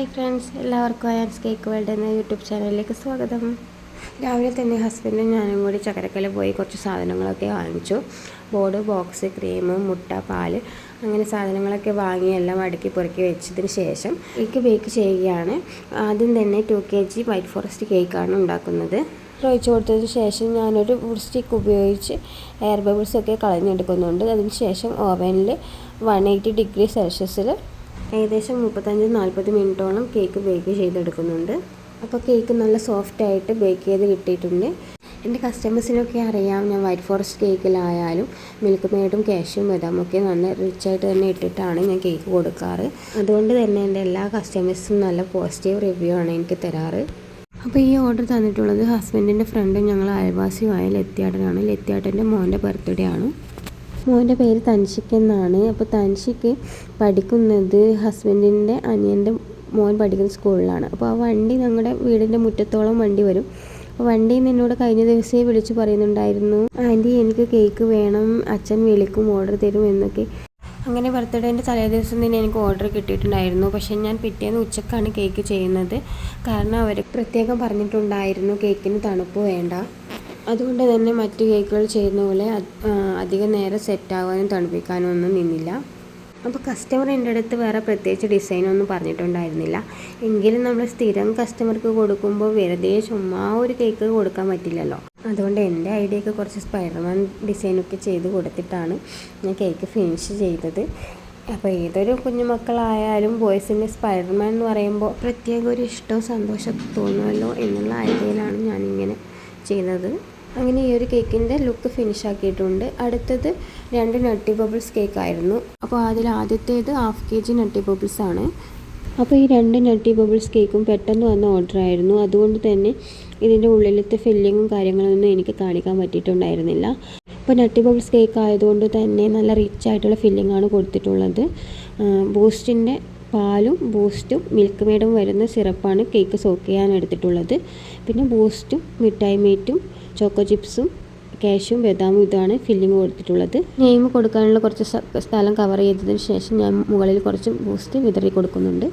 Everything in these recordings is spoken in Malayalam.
ഹായ് ഫ്രണ്ട്സ് എല്ലാവർക്കും അയാൻസ് കേക്ക് വേൾഡ് എന്ന യൂട്യൂബ് ചാനലിലേക്ക് സ്വാഗതം. രാവിലെ തന്നെ ഹസ്ബൻഡും ഞാനും കൂടി ചക്കരക്കല പോയി കുറച്ച് സാധനങ്ങളൊക്കെ വാങ്ങിച്ചു. ബോർഡ് ബോക്സ് ക്രീം മുട്ട പാൽ അങ്ങനെ സാധനങ്ങളൊക്കെ വാങ്ങി എല്ലാം അടുക്കി പൊറുക്കി വെച്ചതിന് ശേഷം കേക്ക് ബേക്ക് ചെയ്യുകയാണ്. ആദ്യം തന്നെ two K G white forest കേക്കാണ് ഉണ്ടാക്കുന്നത്. ഒഴിച്ചു കൊടുത്തതിന് ശേഷം ഞാനൊരു വുഡ് സ്റ്റിക്ക് ഉപയോഗിച്ച് എയർ ബബിൾസൊക്കെ കളഞ്ഞെടുക്കുന്നുണ്ട്. അതിന് ശേഷം ഓവനിൽ വൺ എയ്റ്റി ഡിഗ്രി സെൽഷ്യസിൽ ഏകദേശം മുപ്പത്തഞ്ച് നാൽപ്പത് മിനിറ്റോളം കേക്ക് ബേക്ക് ചെയ്തെടുക്കുന്നുണ്ട്. അപ്പോൾ കേക്ക് നല്ല സോഫ്റ്റ് ആയിട്ട് ബേക്ക് ചെയ്ത് കിട്ടിയിട്ടുണ്ട്. എന്റെ കസ്റ്റമേഴ്സിനൊക്കെ അറിയാം ഞാൻ വൈറ്റ് ഫോറസ്റ്റ് കേക്കിലായാലും മിൽക്ക് മെയ്ഡും കാഷ്യും ഒക്കെ നല്ല റിച്ചായിട്ട് തന്നെ ഇട്ടിട്ടാണ് ഞാൻ കേക്ക് കൊടുക്കാറ്. അതുകൊണ്ട് തന്നെ എന്റെ എല്ലാ കസ്റ്റമേഴ്സും നല്ല പോസിറ്റീവ് റിവ്യൂ ആണ് എനിക്ക് തരാറ്. അപ്പോൾ ഈ ഓർഡർ തന്നിട്ടുള്ളത് ഹസ്ബൻഡിന്റെ ഫ്രണ്ടും ഞങ്ങൾ അയൽവാസിയുമായ ലത്യാട്ടനാണ് ലത്യാട്ടന്റെ മോന്റെ ബർത്ത്ഡേ ആണ്. മോന്റെ പേര് തൻഷിക്ക് എന്നാണ്. അപ്പോൾ തൻഷിക്ക് പഠിക്കുന്നത് ഹസ്ബൻഡിന്റെ അനിയന്റെ മോൻ പഠിക്കുന്ന സ്കൂളിലാണ്. അപ്പോൾ ആ വണ്ടി ഞങ്ങളുടെ വീടിന്റെ മുറ്റത്തോളം വണ്ടി വരും. നിന്ന് എന്നോട് കഴിഞ്ഞ ദിവസമേ വിളിച്ച് പറയുന്നുണ്ടായിരുന്നു ആന്റി എനിക്ക് കേക്ക് വേണം അച്ഛൻ വിളിക്കും ഓർഡർ തരും എന്നൊക്കെ. അങ്ങനെ ബർത്ത്ഡേന്റെ തലേ ദിവസം തന്നെ എനിക്ക് ഓർഡർ കിട്ടിയിട്ടുണ്ടായിരുന്നു. പക്ഷേ ഞാൻ പിറ്റേന്ന് ഉച്ചക്കാണ് കേക്ക് ചെയ്യുന്നത്. കാരണം അവർ പ്രത്യേകം പറഞ്ഞിട്ടുണ്ടായിരുന്നു കേക്കിന് തണുപ്പ് വേണ്ട. അതുകൊണ്ട് തന്നെ മറ്റു കേക്കുകൾ ചെയ്യുന്ന പോലെ അധികം നേരം സെറ്റാകാനും തണുപ്പിക്കാനും ഒന്നും നിന്നില്ല. അപ്പോൾ കസ്റ്റമർ എന്റെ അടുത്ത് വേറെ പ്രത്യേകിച്ച് ഡിസൈനൊന്നും പറഞ്ഞിട്ടുണ്ടായിരുന്നില്ല. എങ്കിലും നമ്മൾ സ്ഥിരം കസ്റ്റമർക്ക് കൊടുക്കുമ്പോൾ വെറുതെ ചുമ്മാ ഒരു കേക്ക് കൊടുക്കാൻ പറ്റില്ലല്ലോ. അതുകൊണ്ട് എന്റെ ഐഡിയക്ക് കുറച്ച് സ്പൈഡർമാൻ ഡിസൈനൊക്കെ ചെയ്ത് കൊടുത്തിട്ടാണ് ഞാൻ കേക്ക് ഫിനിഷ് ചെയ്തത്. അപ്പോൾ ഏതൊരു കുഞ്ഞുമക്കളായാലും ബോയ്സിന്റെ സ്പൈഡർമാൻ എന്ന് പറയുമ്പോൾ പ്രത്യേക ഒരു ഇഷ്ടവും സന്തോഷം തോന്നുമല്ലോ എന്നുള്ള ഐഡിയയിലാണ് ഞാനിങ്ങനെ ചെയ്യുന്നത്. അങ്ങനെ ഈ ഒരു കേക്കിന്റെ ലുക്ക് ഫിനിഷ് ആക്കിയിട്ടുണ്ട്. അടുത്തത് രണ്ട് നട്ടി ബബിൾസ് കേക്ക് ആയിരുന്നു അപ്പോൾ അതിൽ ആദ്യത്തേത് half K G nutty bubbles ആണ്. അപ്പോൾ ഈ രണ്ട് നട്ടി ബബിൾസ് കേക്കും പെട്ടെന്ന് വന്ന ഓർഡർ ആയിരുന്നു. അതുകൊണ്ട് തന്നെ ഇതിന്റെ ഉള്ളിലത്തെ ഫില്ലിങ്ങും കാര്യങ്ങളൊന്നും എനിക്ക് കാണിക്കാൻ പറ്റിയിട്ടുണ്ടായിരുന്നില്ല. അപ്പോൾ നട്ടി ബബിൾസ് കേക്ക് ആയതുകൊണ്ട് തന്നെ നല്ല റിച്ച് ആയിട്ടുള്ള ഫില്ലിംഗ് ആണ് കൊടുത്തിട്ടുള്ളത് ബൂസ്റ്റിന്റെ പാലും ബൂസ്റ്റും മിൽക്ക് മെയ്ഡും വരുന്ന സിറപ്പാണ് കേക്ക് സോക്ക് ചെയ്യാൻ എടുത്തിട്ടുള്ളത്. പിന്നെ ബൂസ്റ്റും മിഠായി മേറ്റും ചോക്കോ ചിപ്സും ക്യാഷും ബദാമും ഇതാണ് ഫില്ലിംഗ് കൊടുത്തിട്ടുള്ളത്. നെയ്മ് കൊടുക്കാനുള്ള കുറച്ച് സ്ഥലം കവർ ചെയ്തതിന് ശേഷം ഞാൻ മുകളിൽ കുറച്ച് ബൂസ്റ്റ് വിതറി കൊടുക്കുന്നുണ്ട്.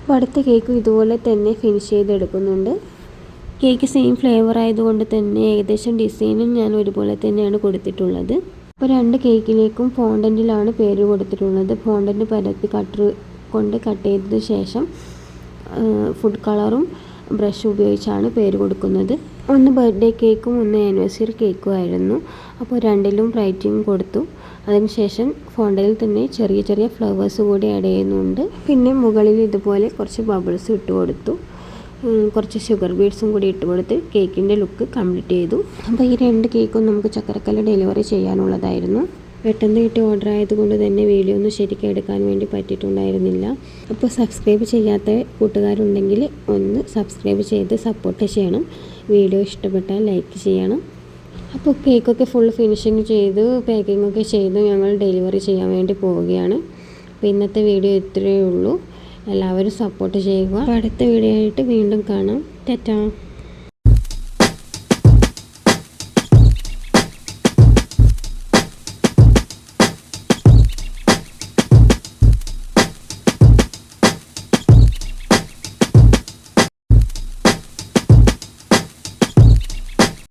അപ്പോൾ അടുത്ത കേക്കും ഇതുപോലെ തന്നെ ഫിനിഷ് ചെയ്തെടുക്കുന്നുണ്ട്. കേക്ക് സെയിം ഫ്ലേവർ ആയതുകൊണ്ട് തന്നെ ഏകദേശം ഡിസൈനും ഞാൻ ഒരുപോലെ തന്നെയാണ് കൊടുത്തിട്ടുള്ളത്. അപ്പോൾ രണ്ട് കേക്കിലേക്കും ഫോണ്ടന്റിലാണ് പേര് കൊടുത്തിട്ടുള്ളത്. ഫോണ്ടന്റ് പരത്തി കട്ടർ കൊണ്ട് കട്ട് ചെയ്തതിന് ശേഷം ഫുഡ് കളറും ബ്രഷ് ഉപയോഗിച്ചാണ് പേര് കൊടുക്കുന്നത്. ഒന്ന് ബർത്ത്ഡേ കേക്കും ഒന്ന് ആനിവേഴ്സറി കേക്കും ആയിരുന്നു. അപ്പോൾ രണ്ടിലും റൈറ്റിംഗ് കൊടുത്തു. അതിനുശേഷം ഫോണ്ടയിൽ തന്നെ ചെറിയ ചെറിയ ഫ്ലവേഴ്സ് കൂടി ആഡ് ചെയ്യുന്നുണ്ട്. പിന്നെ മുകളിൽ ഇതുപോലെ കുറച്ച് ബബിൾസ് ഇട്ട് കൊടുത്തു. കുറച്ച് ഷുഗർ ബീഡ്സും കൂടി ഇട്ട് കൊടുത്ത് കേക്കിന്റെ ലുക്ക് കംപ്ലീറ്റ് ചെയ്തു. അപ്പോൾ ഈ രണ്ട് കേക്കും നമുക്ക് ചക്കരക്കല്ല് ഡെലിവറി ചെയ്യാനുള്ളതായിരുന്നു. പെട്ടെന്ന് കിട്ടിയ ഓർഡർ ആയതുകൊണ്ട് തന്നെ വീഡിയോ ഒന്നും ശരിക്കും എടുക്കാൻ വേണ്ടി പറ്റിയിട്ടുണ്ടായിരുന്നില്ല. അപ്പോൾ സബ്സ്ക്രൈബ് ചെയ്യാത്ത കൂട്ടുകാരുണ്ടെങ്കിൽ ഒന്ന് സബ്സ്ക്രൈബ് ചെയ്ത് സപ്പോർട്ട് ചെയ്യണം. വീഡിയോ ഇഷ്ടപ്പെട്ടാൽ ലൈക്ക് ചെയ്യണം. അപ്പോൾ കേക്കൊക്കെ ഫുൾ ഫിനിഷിങ് ചെയ്ത് പാക്കിംഗ് ഒക്കെ ചെയ്ത് ഞങ്ങൾ ഡെലിവറി ചെയ്യാൻ വേണ്ടി പോവുകയാണ്. അപ്പോൾ ഇന്നത്തെ വീഡിയോ ഇത്രയേ ഉള്ളൂ. എല്ലാവരും സപ്പോർട്ട് ചെയ്യുക. അടുത്ത വീഡിയോ ആയിട്ട് വീണ്ടും കാണാം. ടാറ്റാ.